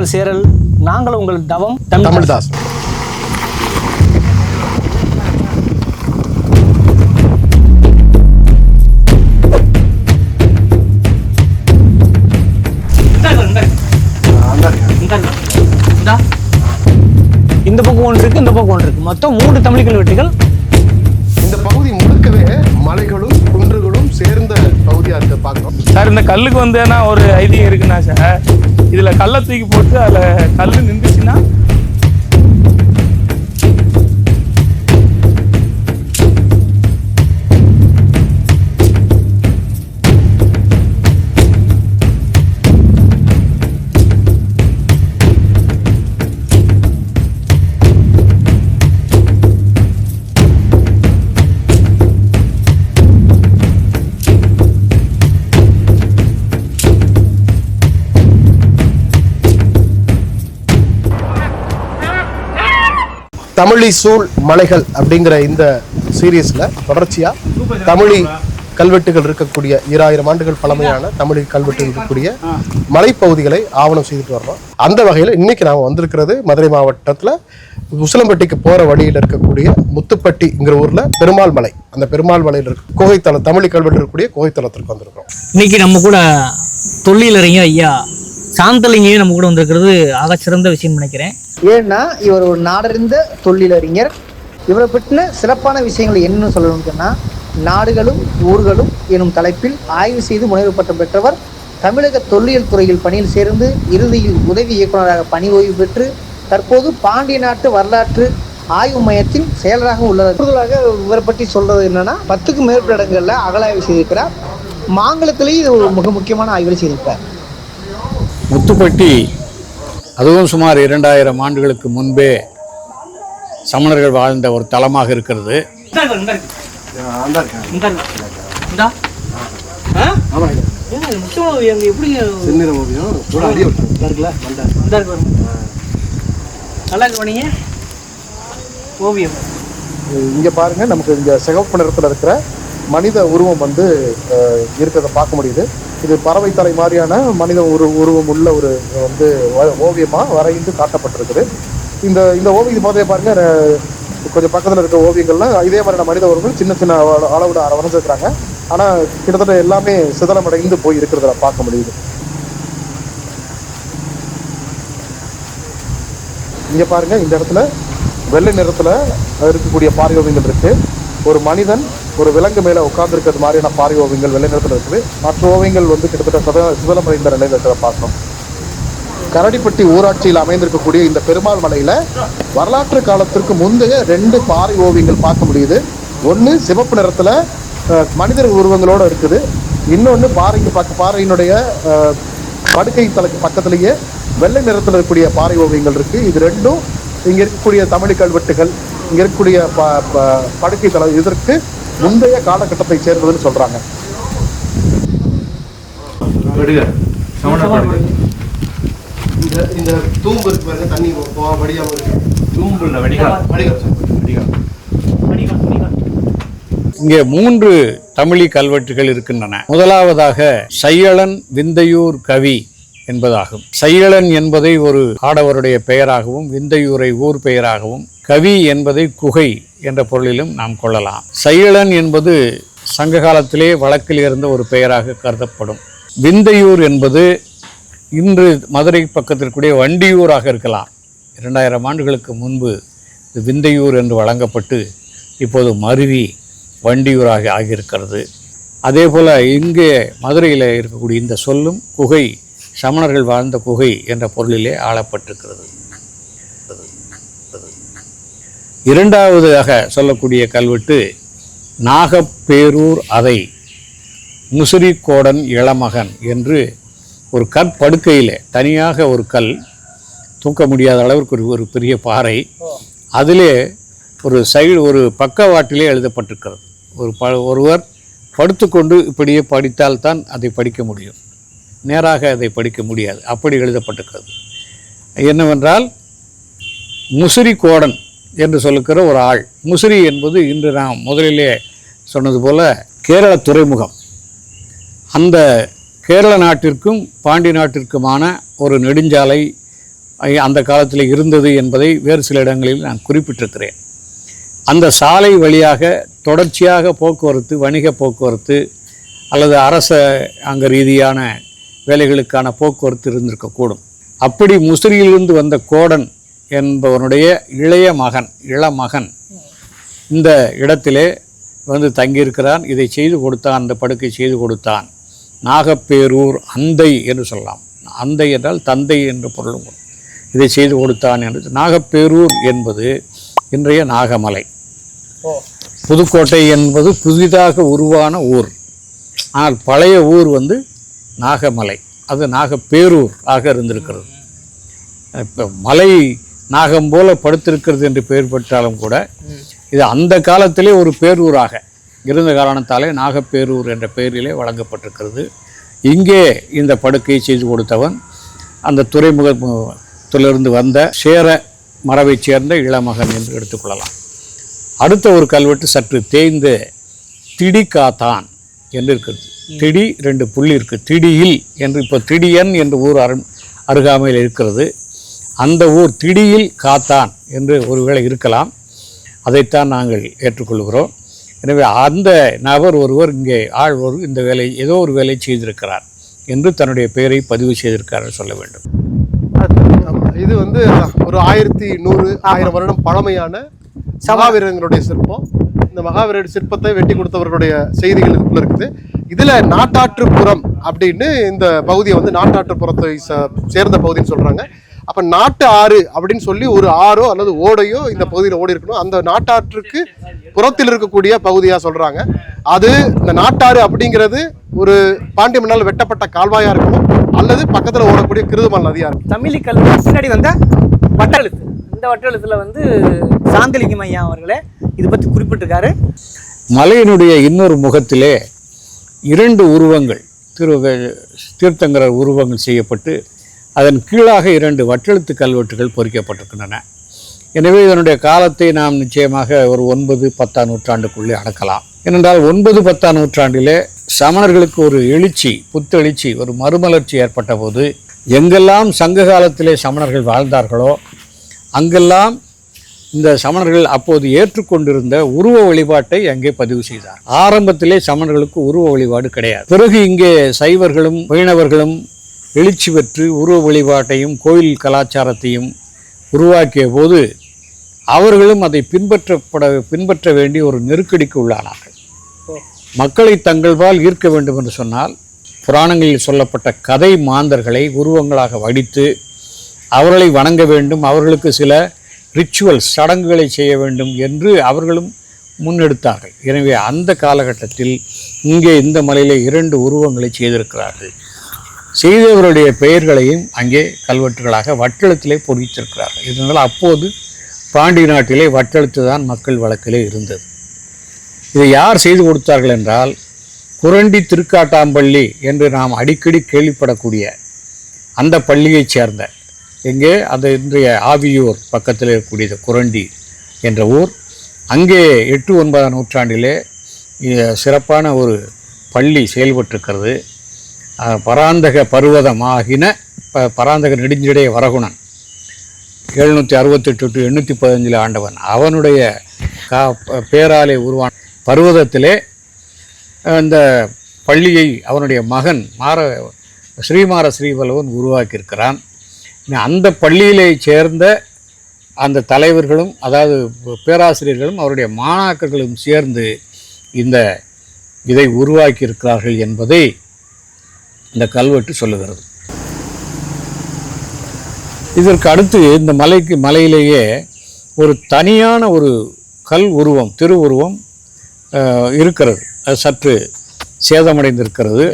உங்கள் சேரல் நாங்கள் உங்கள் தவம் தமிழ் தமிழ்தாஸ். இந்த பக்கம் ஒன்று இருக்கு இந்த பக்கம் ஒன்று இருக்கு. மொத்தம் மூன்று தமிழ் கல்வெட்டுகள். இந்த பகுதி முழுக்கவே மலைகளும் குன்றுகளும் சேர்ந்த பகுதியா இருக்க பார்க்கிறோம் சார் இந்த கல்லுக்கு வந்து ஒரு ஐதீகம் இருக்குன்னா சார். இதில் கல்லை தூக்கி போட்டு அதில் கல் நின்றுச்சுன்னா தமிழி சூழ் மலைகள் அப்படிங்கிற இந்த சீரீஸில் தொடர்ச்சியாக தமிழி கல்வெட்டுகள் இருக்கக்கூடிய ஈராயிரம் ஆண்டுகள் பழமையான தமிழி கல்வெட்டுகள் இருக்கக்கூடிய மலைப்பகுதிகளை ஆவணம் செய்துட்டு வர்றோம். அந்த வகையில் இன்னைக்கு நாம் வந்திருக்கிறது மதுரை மாவட்டத்தில் உசிலம்பட்டிக்கு போகிற வழியில் இருக்கக்கூடிய முத்துப்பட்டிங்கிற ஊரில் பெருமாள் மலை. அந்த பெருமாள் மலையில் இருக்க கோகைத்தலம் தமிழி கல்வெட்டு இருக்கக்கூடிய கோகைத்தலத்திற்கு வந்திருக்கிறோம். இன்னைக்கு நம்ம கூட தொழிலறிஞர் ஐயா சாந்தலிங்கையும் நம்ம கூட வந்திருக்கிறது ஆக சிறந்த விஷயம் நினைக்கிறேன். ஏன்னா இவர் ஒரு நாடறிந்த தொழிலறிஞர். இவரை பற்றின சிறப்பான விஷயங்கள் என்னன்னு சொல்லணும்னு நாடுகளும் ஊர்களும் எனும் தலைப்பில் ஆய்வு செய்து முனைவு பட்டம் பெற்றவர் தமிழக தொல்லியல் துறையில் பணியில் சேர்ந்து இறுதியில் உதவி இயக்குநராக பணி ஓய்வு பெற்று தற்போது பாண்டிய நாட்டு வரலாற்று ஆய்வு மையத்தின் செயலராக உள்ளது கூடுதலாக இவரை பற்றி சொல்றது என்னன்னா பத்துக்கும் மேற்பட்ட இடங்களில் அகலாய்வு செய்திருக்கிறார். மாங்கலத்திலேயும் இது ஒரு மிக முக்கியமான ஆய்வுகளை செய்திருக்கிறார். முத்துப்பட்டி அதுவும் சுமார் இரண்டாயிரம் ஆண்டுகளுக்கு முன்பே சமணர்கள் வாழ்ந்த ஒரு தலமாக இருக்கிறது. ஓவியம் ஒரு ஓவியம் இங்க பாருங்க நமக்கு இங்கே சிகப்பு நிறத்தில் இருக்கிற மனித உருவம் வந்து இருக்கிறத பார்க்க முடியுது. இது பறவை தலை மாதிரியான மனித உரு உருவம் உள்ள ஒரு வந்து ஓவியமாக வரைந்து காட்டப்பட்டிருக்குது. இந்த இந்த ஓவியம் பார்த்தே பாருங்க கொஞ்சம் பக்கத்தில் இருக்க ஓவியங்கள்லாம் இதே மாதிரியான மனித உருவங்கள் சின்ன சின்ன அளவில் வரைஞ்சிருக்கிறாங்க. ஆனால் கிட்டத்தட்ட எல்லாமே சிதலமடைந்து போய் இருக்கிறத பார்க்க முடியுது. இங்க பாருங்க இந்த இடத்துல வெள்ளை நிறத்துல இருக்கக்கூடிய பாறை ஓவியங்கள் இருக்கு. ஒரு மனிதன் ஒரு விலங்கு மேல உட்கார்ந்துருக்கிறது மாதிரியான பாறை ஓவியங்கள் வெள்ளை நிறத்துல இருக்குது. மற்ற ஓவியங்கள் வந்து கிட்டத்தட்ட சத சிதலமடைந்த நிலையில் இருக்கிற பார்க்கணும் கரடிப்பட்டி ஊராட்சியில் அமைந்திருக்கக்கூடிய இந்த பெருமாள் மலையில் வரலாற்று காலத்திற்கு முந்தைய ரெண்டு பாறை ஓவியங்கள் பார்க்க முடியுது. ஒன்று சிவப்பு நிறத்துல அஹ், மனிதர் உருவங்களோட இருக்குது. இன்னொன்று பாறைக்கு பக்க பாறையினுடைய படுக்கை தலைக்கு பக்கத்திலேயே வெள்ளை நிறத்தில் இருக்கக்கூடிய பாறை ஓவியங்கள் இருக்கு. இது ரெண்டும் இங்க இருக்கக்கூடிய தமிழ் கல்வெட்டுகள் இங்க இருக்கக்கூடிய ப- ப- படுக்கை தலை இதற்கு முந்தைய காலகட்டத்தை சேர்ந்ததுன்னு சொல்றாங்க. இந்த இந்த தூம்பு இருக்கு பாருங்க தண்ணி வடியாம இருக்கு. தூம்புல வடிகால். இங்கே மூன்று தமிழி கல்வெட்டுகள் இருக்கின்றன. முதலாவதாக சையளன் விந்தையூர் கவி. என்பதாகும். சையலன் என்பதை ஒரு ஆடவருடைய பெயராகவும் விந்தையூரை ஊர் பெயராகவும் கவி என்பதை குகை என்ற பொருளிலும் நாம் கொள்ளலாம். சையலன் என்பது சங்க காலத்திலே வழக்கில் இருந்த ஒரு பெயராக கருதப்படும். விந்தையூர் என்பது இன்று மதுரை பக்கத்தில் இருக்கக்கூடிய வண்டியூராக இருக்கலாம். இரண்டாயிரம் ஆண்டுகளுக்கு முன்பு இது விந்தையூர் என்று வழங்கப்பட்டு இப்போது மருவி வண்டியூராக ஆகியிருக்கிறது. அதே போல் இங்கே மதுரையில் இருக்கக்கூடிய இந்த சொல்லும் குகை சமணர்கள் வாழ்ந்த குகை என்ற பொருளிலே ஆளப்பட்டிருக்கிறது. இரண்டாவதாக சொல்லக்கூடிய கல்வெட்டு நாகப்பேரூர் அதை முசிறிக்கோடன் இளமகன் என்று ஒரு கற்படுக்கையில் தனியாக ஒரு கல் தூக்க முடியாத அளவிற்கு ஒரு ஒரு பெரிய பாறை அதிலே ஒரு சைடு ஒரு பக்கவாட்டிலே எழுதப்பட்டிருக்கிறது. ஒரு ப ஒருவர் படுத்துக்கொண்டு இப்படியே படித்தால்தான் அதை படிக்க முடியும். நேராக அதை படிக்க முடியாது. அப்படி எழுதப்பட்டிருக்கிறது. என்னவென்றால் முசிறி கோடன் என்று சொல்லுகிற ஒரு ஆள். முசிறி என்பது இன்று நாம் முதலிலே சொன்னது போல கேரள துறைமுகம். அந்த கேரள நாட்டிற்கும் பாண்டி நாட்டிற்குமான ஒரு நெடுஞ்சாலை அந்த காலத்தில் இருந்தது என்பதை வேறு சில இடங்களில் நான் குறிப்பிட்டிருக்கிறேன். அந்த சாலை வழியாக தொடர்ச்சியாக போக்குவரத்து வணிக போக்குவரத்து அல்லது அரச அங்க ரீதியான வேலைகளுக்கான போக்குவரத்து இருந்திருக்கக்கூடும். அப்படி முசிறியிலிருந்து வந்த கோடன் என்பவனுடைய இளைய மகன் இளமகன் இந்த இடத்திலே வந்து தங்கியிருக்கிறான். இதை செய்து கொடுத்தான் அந்த படுக்கை செய்து கொடுத்தான். நாகப்பேரூர் அந்தை என்று சொல்லலாம். அந்தை என்றால் தந்தை என்று பொருளும். இதை செய்து கொடுத்தான் என்று நாகப்பேரூர் என்பது இன்றைய நாகமலை. புதுக்கோட்டை என்பது புதிதாக உருவான ஊர். ஆனால் பழைய ஊர் வந்து நாகமலை. அது நாகப்பேரூர் ஆக இருந்திருக்கிறது. இப்போ மலை நாகம் போல படுத்திருக்கிறது என்று பெயர் பெற்றாலும் கூட இது அந்த காலத்திலே ஒரு பேரூராக இருந்த காரணத்தாலே நாகப்பேரூர் என்ற பெயரிலே வழங்கப்பட்டிருக்கிறது. இங்கே இந்த படுக்கையை செய்து கொடுத்தவன் அந்த துறைமுகத்திலிருந்து வந்த சேர மரபைச் சேர்ந்த இளமகன் என்று எடுத்துக்கொள்ளலாம். அடுத்த ஒரு கல்வெட்டு சற்று தேய்ந்து திடிகாத்தான் என்று இருக்கிறது. திடி ரெண்டு புள்ளி இருக்குது திடியில் என்று இப்போ திடியன் என்று ஊர் அரு அருகாமையில் இருக்கிறது. அந்த ஊர் திடியில் காத்தான் என்று ஒருவேளை இருக்கலாம். அதைத்தான் நாங்கள் ஏற்றுக்கொள்கிறோம். எனவே அந்த நபர் ஒருவர் இங்கே ஆள் ஒரு இந்த வேலை ஏதோ ஒரு வேலை செய்திருக்கிறார் என்று தன்னுடைய பெயரை பதிவு செய்திருக்கார் சொல்ல வேண்டும். இது வந்து ஒரு ஆயிரத்தி நூறு ஆயிரம் வருடம் பழமையான மகாவீரர்களுடைய சிற்பம். இந்த மகாவீரர் சிற்பத்தை வெட்டி கொடுத்தவர்களுடைய செய்திகள் இதுக்குள்ள இருக்குது. இதுல நாட்டாற்றுப்புறம் அப்படின்னு இந்த பகுதியை வந்து நாட்டாற்றுப்புறத்தை சேர்ந்த பகுதின்னு சொல்றாங்க. அப்ப நாட்டு ஆறு அப்படின்னு சொல்லி ஒரு ஆறோ அல்லது ஓடையோ இந்த பகுதியில் ஓடி இருக்கணும். அந்த நாட்டாற்றுக்கு புறத்தில் இருக்கக்கூடிய பகுதியா சொல்றாங்க. அது இந்த நாட்டாறு அப்படிங்கிறது ஒரு பாண்டிய மன்னால் வெட்டப்பட்ட கால்வாயா இருக்கணும். அல்லது பக்கத்துல ஓடக்கூடிய கிருதுமல் நதியா இருக்கும் தமிழி கல்வி. பின்னாடி வந்த வட்டெழுத்து. இந்த வட்டெழுத்துல வந்து சாந்தலிங்கம் ஐயா அவர்களே இது பற்றி குறிப்பிட்டிருக்காரு. மலையினுடைய இன்னொரு முகத்திலே இரண்டு உருவங்கள் திரு தீர்த்தங்கரர் உருவங்கள் செய்யப்பட்டு அதன் கீழாக இரண்டு வட்டெழுத்து கல்வெட்டுகள் பொறிக்கப்பட்டிருக்கின்றன. எனவே இதனுடைய காலத்தை நாம் நிச்சயமாக ஒரு ஒன்பது பத்தாம் நூற்றாண்டுக்குள்ளே அடக்கலாம். ஏனென்றால் ஒன்பது பத்தாம் நூற்றாண்டிலே சமணர்களுக்கு ஒரு எழுச்சி புத்தெழுச்சி ஒரு மறுமலர்ச்சி ஏற்பட்ட போது எங்கெல்லாம் சங்க காலத்திலே சமணர்கள் வாழ்ந்தார்களோ அங்கெல்லாம் இந்த சமணர்கள் அப்போது ஏற்றுக்கொண்டிருந்த உருவ வழிபாட்டை அங்கே பதிவு செய்தார். ஆரம்பத்திலே சமணர்களுக்கு உருவ வழிபாடு கிடையாது. பிறகு இங்கே சைவர்களும் வைணவர்களும் எழுச்சி பெற்று உருவ வழிபாட்டையும் கோயில் கலாச்சாரத்தையும் உருவாக்கிய போது அவர்களும் அதை பின்பற்றப்பட பின்பற்ற வேண்டிய ஒரு நெருக்கடிக்கு உள்ளானார்கள். மக்களை தங்கள்பால் ஈர்க்க வேண்டும் என்று சொன்னால் புராணங்களில் சொல்லப்பட்ட கதை மாந்தர்களை உருவங்களாக வடித்து அவர்களை வணங்க வேண்டும். அவர்களுக்கு சில ரிச்சுவல்ஸ் சடங்குகளை செய்ய வேண்டும் என்று அவர்களும் முன்னெடுத்தார்கள். எனவே அந்த காலகட்டத்தில் இங்கே இந்த மலையில் இரண்டு உருவங்களை செய்திருக்கிறார்கள். செய்தவருடைய பெயர்களையும் அங்கே கல்வெட்டுகளாக வட்டெழுத்திலே பொறித்திருக்கிறார்கள். இதனால் அப்போது பாண்டி நாட்டிலே வட்டெழுத்து தான் மக்கள் வழக்கிலே இருந்தது. இதை யார் செய்து கொடுத்தார்கள் என்றால் குரண்டி திருக்காட்டாம்பள்ளி என்று நாம் அடிக்கடி கேள்விப்படக்கூடிய அந்த பள்ளியைச் சேர்ந்த எங்கே? அந்த இன்றைய ஆவியூர் பக்கத்தில் இருக்கக்கூடியது குரண்டி என்ற ஊர். அங்கே எட்டு ஒன்பதாம் நூற்றாண்டிலே சிறப்பான ஒரு பள்ளி செயல்பட்டிருக்கிறது. பராந்தக பருவதமாகின ப பராந்தக நெடுஞ்சிடைய வரகுணன். எழுநூற்றி அறுபத்தெட்டு டு எண்ணூற்றி பதினஞ்சில் ஆண்டவன் அவனுடைய கா பேராலே உருவான பருவதத்திலே அந்த பள்ளியை அவனுடைய மகன் மார ஸ்ரீமார ஸ்ரீவல்லவன் உருவாக்கியிருக்கிறான். அந்த பள்ளியிலே சேர்ந்த அந்த தலைவர்களும் அதாவது பேராசிரியர்களும் அவருடைய மாணாக்கர்களும் சேர்ந்து இந்த இதை உருவாக்கியிருக்கிறார்கள் என்பதை இந்த கல்வெட்டு சொல்லுகிறது. இதற்கு அடுத்து இந்த மலைக்கு மலையிலேயே ஒரு தனியான ஒரு கல் உருவம் திருவுருவம் இருக்கிறது. அது சற்று சேதமடைந்திருக்கிறது.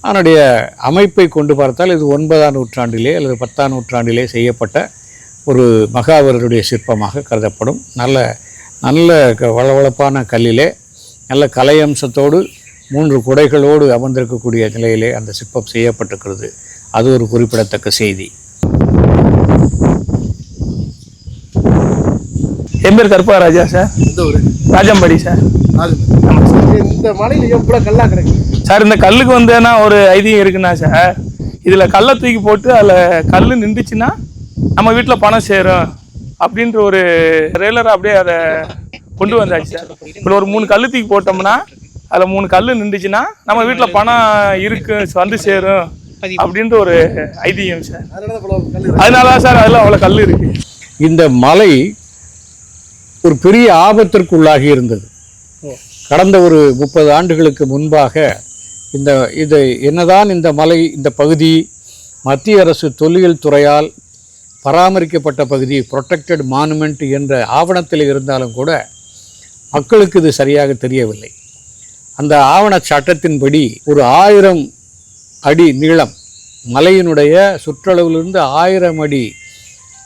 அதனுடைய அமைப்பை கொண்டு பார்த்தால் இது ஒன்பதாம் நூற்றாண்டிலே அல்லது பத்தாம் நூற்றாண்டிலே செய்யப்பட்ட ஒரு மகாவீரருடைய சிற்பமாக கருதப்படும். நல்ல நல்ல க- வளவளப்பான கல்லிலே நல்ல கலையம்சத்தோடு மூன்று குடைகளோடு அமர்ந்திருக்கக்கூடிய நிலையிலே அந்த சிற்பம் செய்யப்பட்டிருக்கிறது. அது ஒரு குறிப்பிடத்தக்க செய்தி. என் பேர் கருப்பராஜா சார்? இந்த ஒரு ராஜம்படி சார். இந்த மலையில எவ்வளவு கல்லா கிடக்கு? சார் இந்த கல்லுக்கு வந்தேன்னா ஒரு ஐதீகம் இருக்குண்ணா சார் இதில் கல்லை தூக்கி போட்டு அதில் கல் நின்றுச்சுன்னா நம்ம வீட்டில் பணம் சேரும் அப்படின்ற ஒரு ரெகுலராக அப்படியே அதை கொண்டு வந்தாச்சு சார். இப்போ ஒரு மூணு கல் தூக்கி போட்டோம்னா அதில் மூணு கல் நின்றுச்சுன்னா நம்ம வீட்டில் பணம் இருக்கு வந்து சேரும் அப்படின்ற ஒரு ஐதீகம் சார். அதனால தான் சார் அதில் அவ்வளோ கல் இருக்கு. இந்த மலை ஒரு பெரிய ஆபத்திற்குள்ளாகி இருந்தது. கடந்த ஒரு முப்பது ஆண்டுகளுக்கு முன்பாக இந்த இது என்னதான் இந்த மலை இந்த பகுதி மத்திய அரசு தொல்லியல் துறையால் பராமரிக்கப்பட்ட பகுதி ப்ரொடெக்டட் மானுமெண்ட் என்ற ஆவணத்தில் இருந்தாலும் கூட மக்களுக்கு இது சரியாக தெரியவில்லை. அந்த ஆவண சட்டத்தின்படி ஒரு ஆயிரம் அடி நீளம் மலையினுடைய சுற்றளவிலிருந்து ஆயிரம் அடி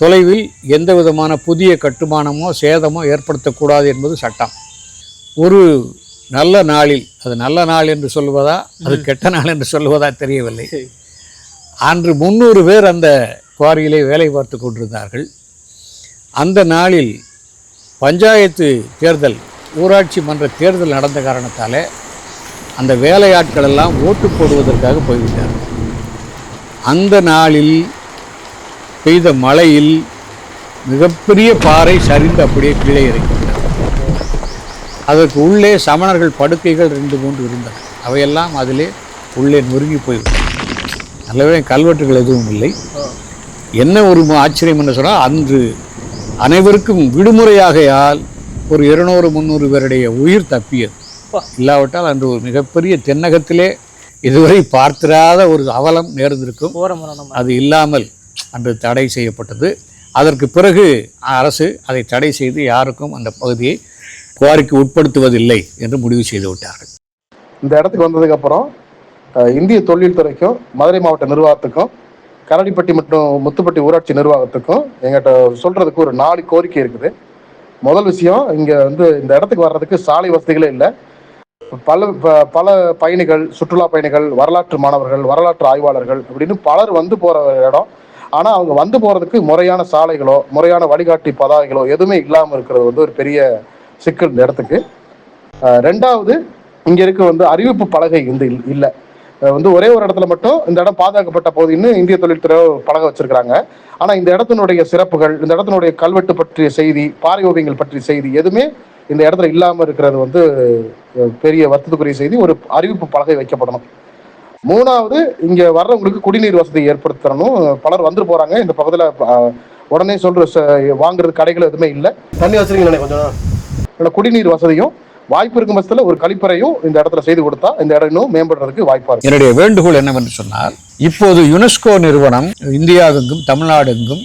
தொலைவில் எந்த விதமான புதிய கட்டுமானமோ சேதமோ ஏற்படுத்தக்கூடாது என்பது சட்டம். ஒரு நல்ல நாளில் அது நல்ல நாள் என்று சொல்வதா அது கெட்ட நாள் என்று சொல்வதா தெரியவில்லை. அன்று முந்நூறு பேர் அந்த குவாரியிலே வேலை பார்த்து கொண்டிருந்தார்கள். அந்த நாளில் பஞ்சாயத்து தேர்தல் ஊராட்சி மன்ற தேர்தல் நடந்த காரணத்தாலே அந்த வேலையாட்கள் எல்லாம் ஓட்டு போடுவதற்காக போய்விட்டார்கள். அந்த நாளில் பெய்த மழையில் மிகப்பெரிய பாறை சரிந்து அப்படியே கீழே இறங்கிவிட்டது அதற்கு உள்ளே சமணர்கள் படுக்கைகள் ரெண்டு மூன்று இருந்தன. அவையெல்லாம் அதிலே உள்ளே நொறுங்கி போய்விட்டன. நல்லவே கல்வெட்டுகள் எதுவும் இல்லை. என்ன ஒரு ஆச்சரியம் என்று சொன்னால் அன்று அனைவருக்கும் விடுமுறையாகையால் ஒரு இருநூறு முந்நூறு பேருடைய உயிர் தப்பியது. இல்லாவிட்டால் அன்று ஒரு மிகப்பெரிய தென்னகத்திலே இதுவரை பார்த்திராத ஒரு அவலம் நேர்ந்திருக்கும். அது இல்லாமல் அன்று தடை செய்யப்பட்டது. அதற்கு பிறகு அரசு அதை தடை செய்து யாருக்கும் அந்த பகுதியை குவாரிக்கு உட்படுத்துவதில்லை என்று முடிவு செய்து விட்டார்கள். இந்த இடத்துக்கு வந்ததுக்கு அப்புறம் இந்திய தொழில் துறைக்கும் மதுரை மாவட்ட நிர்வாகத்துக்கும் கரடிப்பட்டி மற்றும் முத்துப்பட்டி ஊராட்சி நிர்வாகத்துக்கும் எங்கிட்ட சொல்றதுக்கு ஒரு நாலு கோரிக்கை இருக்குது. முதல் விஷயம் இங்க வந்து இந்த இடத்துக்கு வர்றதுக்கு சாலை வசதிகளே இல்லை. பல ப- பல பயணிகள் சுற்றுலா பயணிகள் வரலாற்று மாணவர்கள் வரலாற்று ஆய்வாளர்கள் அப்படின்னு பலர் வந்து போற இடம். ஆனா அவங்க வந்து போறதுக்கு முறையான சாலைகளோ முறையான வழிகாட்டி பதாகைகளோ எதுவுமே இல்லாம இருக்கிறது வந்து ஒரு பெரிய சிக்கல் இந்த இடத்துக்கு ரெண்டாவது இங்க இருக்க வந்து அறிவிப்பு பலகை வந்து இல்- இல்ல. வந்து ஒரே ஒரு இடத்துல மட்டும் இந்த இடம் பாதுகாக்கப்பட்ட பகுதின்னு இந்திய தொழில்துறை பழக வச்சிருக்கிறாங்க. ஆனால் ஆனா இந்த இடத்தினுடைய சிறப்புகள் இந்த இடத்தினுடைய கல்வெட்டு பற்றிய செய்தி பாறை ஓவியங்கள் பற்றிய செய்தி எதுவுமே இந்த இடத்துல இல்லாம இருக்கிறது வந்து பெரிய வருத்தத்துக்குரிய செய்தி. ஒரு அறிவிப்பு பலகை வைக்கப்படணும். மூணாவது இங்க வர்றவங்களுக்கு குடிநீர் வசதி ஏற்படுத்தணும். பலர் வந்து போறாங்க. இந்த பகுதியில உடனே சொல்ற ச- வாங்குறது கடைகள் எதுவுமே இல்லை. தண்ணி வச்சிருக்கீங்களே கொஞ்சம்? இல்லை குடிநீர் வசதியும் வாய்ப்பு இருக்கும் பட்சத்தில் ஒரு கழிப்பறையும் இந்த இடத்துல செய்து கொடுத்தா இந்த இடம் இன்னும் மேம்படுறதுக்கு வாய்ப்பாக இருக்கும் என்னுடைய வேண்டுகோள் என்னவென்று சொன்னால் இப்போது யுனெஸ்கோ நிறுவனம் இந்தியாவெங்கும் தமிழ்நாடெங்கும்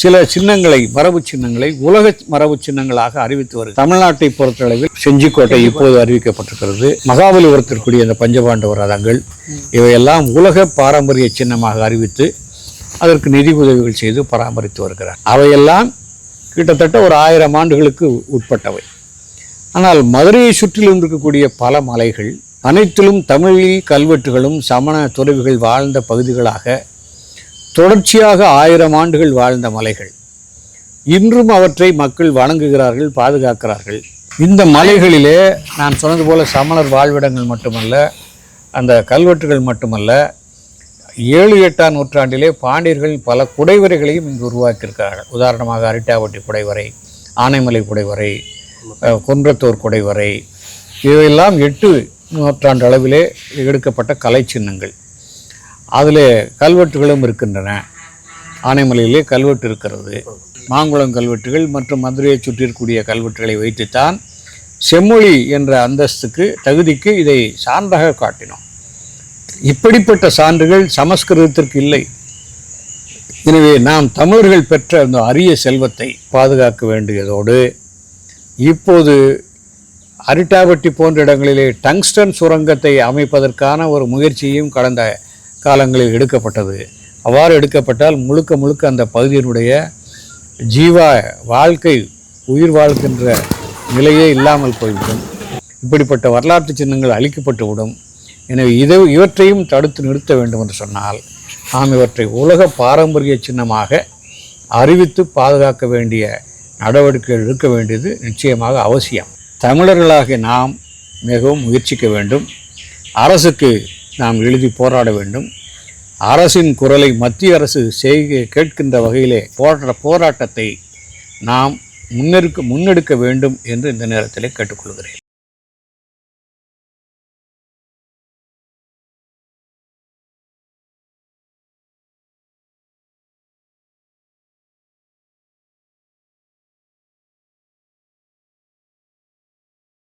சில சின்னங்களை மரபு சின்னங்களை உலக மரபு சின்னங்களாக அறிவித்து வருகிறது. தமிழ்நாட்டை பொறுத்தளவில் செஞ்சிக்கோட்டை இப்போது அறிவிக்கப்பட்டிருக்கிறது. மகாபலிபுரத்திற்குரிய அந்த பஞ்சபாண்டவ ரதங்கள் இவையெல்லாம் உலக பாரம்பரிய சின்னமாக அறிவித்து அதற்கு நிதி உதவிகள் செய்து பராமரித்து வருகிறார். அவையெல்லாம் கிட்டத்தட்ட ஒரு ஆயிரம் ஆண்டுகளுக்கு உட்பட்டவை. ஆனால் மதுரையை சுற்றிலும் இருக்கக்கூடிய பல மலைகள் அனைத்திலும் தமிழில் கல்வெட்டுகளும் சமண துறவிகள் வாழ்ந்த பகுதிகளாக தொடர்ச்சியாக ஆயிரம் ஆண்டுகள் வாழ்ந்த மலைகள். இன்றும் அவற்றை மக்கள் வணங்குகிறார்கள் பாதுகாக்கிறார்கள். இந்த மலைகளிலே நான் சொன்னது போல சமணர் வாழ்விடங்கள் மட்டுமல்ல அந்த கல்வெட்டுகள் மட்டுமல்ல ஏழு எட்டாம் நூற்றாண்டிலே பாண்டியர்கள் பல குடைவரைகளையும் இங்கு உருவாக்கியிருக்கிறார்கள். உதாரணமாக அரிட்டாவட்டி குடைவரை ஆனைமலை குடைவரை குன்றத்தூர் குடைவரை இவையெல்லாம் எட்டு நூற்றாண்டு அளவிலே எடுக்கப்பட்ட கலை சின்னங்கள். அதில் கல்வெட்டுகளும் இருக்கின்றன. ஆனைமலையிலே கல்வெட்டு இருக்கிறது. மாங்குளம் கல்வெட்டுகள் மற்றும் மதுரையை சுற்றி இருக்கக்கூடிய கல்வெட்டுகளை வைத்துத்தான் செம்மொழி என்ற அந்தஸ்துக்கு தகுதிக்கு இதை சான்றாக காட்டினோம். இப்படிப்பட்ட சான்றுகள் சமஸ்கிருதத்திற்கு இல்லை. எனவே நாம் தமிழர்கள் பெற்ற அந்த அரிய செல்வத்தை பாதுகாக்க வேண்டியதோடு இப்போது அரிட்டாபட்டி போன்ற இடங்களிலே டங்ஸ்டன் சுரங்கத்தை அமைப்பதற்கான ஒரு முயற்சியும் கடந்த காலங்களில் எடுக்கப்பட்டது. அவ்வாறு எடுக்கப்பட்டால் முழுக்க முழுக்க அந்த பகுதியினுடைய ஜீவா வாழ்க்கை உயிர் வாழ்கின்ற நிலையே இல்லாமல் போய்விடும். இப்படிப்பட்ட வரலாற்று சின்னங்கள் அழிக்கப்பட்டுவிடும். எனவே இதை இவற்றையும் தடுத்து நிறுத்த வேண்டும் என்று சொன்னால் நாம் இவற்றை உலக பாரம்பரிய சின்னமாக அறிவித்து பாதுகாக்க வேண்டிய நடவடிக்கைகள் எடுக்க வேண்டியது நிச்சயமாக அவசியம். தமிழர்களாகிய நாம் மிகவும் முயற்சிக்க வேண்டும். அரசுக்கு நாம் எழுதி போராட வேண்டும். அரசின் குரலை மத்திய அரசு செய்க கேட்கின்ற வகையிலே போராட்ட போராட்டத்தை நாம் முன்னெடுக்க முன்னெடுக்க வேண்டும் என்று இந்த நேரத்தில் கேட்டுக்கொள்கிறேன்.